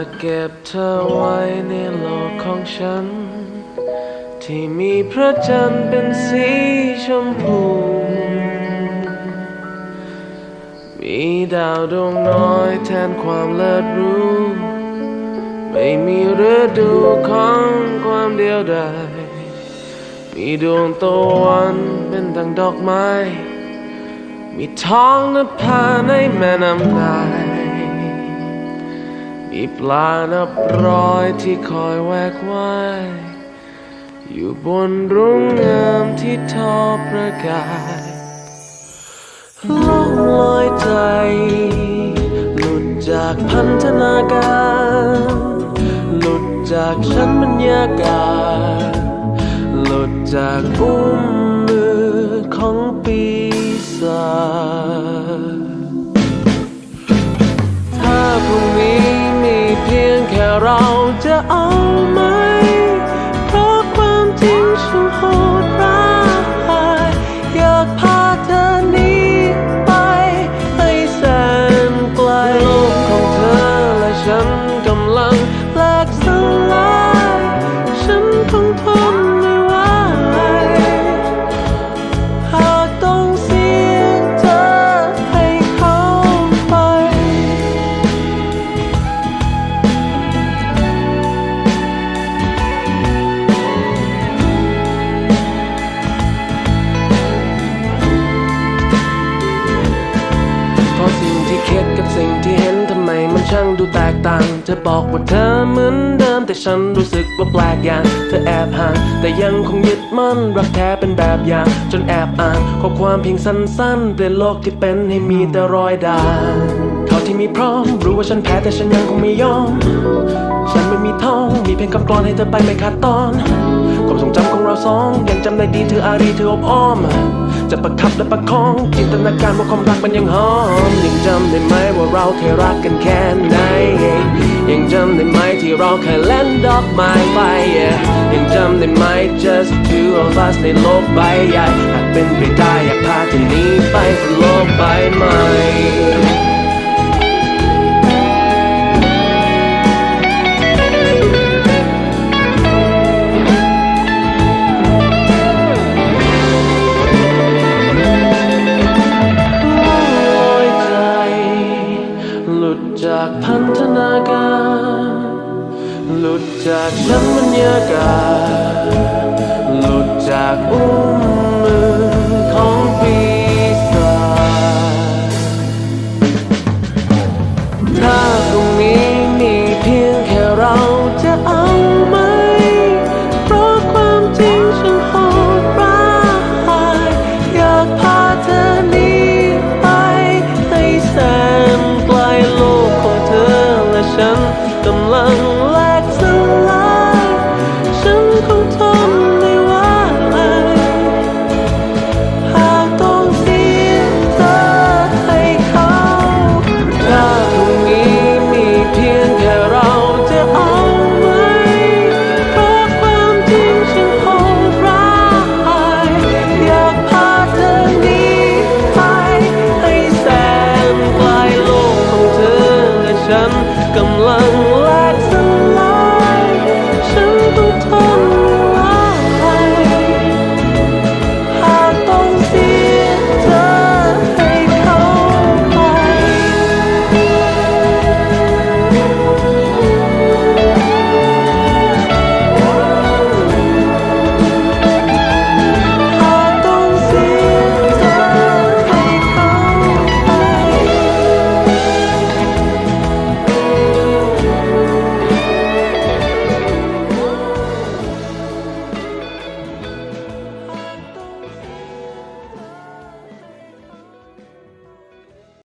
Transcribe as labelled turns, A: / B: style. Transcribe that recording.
A: ากเก็บเธอไว้ในโลกของฉัน ที่มีพระจันทร์เป็นสีชมพู มีดาวดวงน้อยแทนความเลิศรู้ ไม่มีฤดูของความเดียวดายมีดวงตะวันเป็นดังดอกไม้ มีท้องนภาในแม่น้ำนาย มีปลานับร้อยที่คอยแวกว่ายอยู่บนรุ่งงามที่ทอประกายล่องลอยใจ หลุดจากพันธนาการ หลุดจากชั้นบรรยากาศ หลุดจากอุ้มมือของปีศาจ เราจะ ต่างเธอบอกว่าเธอเหมือนเดิม แต่ฉันรู้สึกว่าแปลกอย่าง เธอแอบห่าง แต่ยังคงยึดมั่นรักแท้เป็นแบบอย่าง จนแอบอ่านข้อความเพียงสั้นๆ เปลี่ยนโลกที่เป็นให้มีแต่รอยด่าง ที่มีพร้อม รู้ว่าฉันแพ้แต่ฉันยังคงไม่ยอม ฉันไม่มีทอง มีเพียงคำกลอนให้เธอไปไม่ขาดตอน ความทรงจำของเราสองยังจำได้ดีเธออารีเธออบอ้อม จะประคับและประคอง จินตนาการว่าความรักมันยังหอม ยังจำได้ไหมว่าเราเคยรักกันแค่ไหน ยังจำได้ไหมที่เราเคยเล่นดอกไม้ไฟ ยังจำได้ไหม just two of us ในโลกใบใหญ่หากเป็นไปได้อยากพาเธอหนี้ไปบนโลก พันธนาการ หลุดจากชั้นบรรยากาศ หลุดจากอุ้ม ให้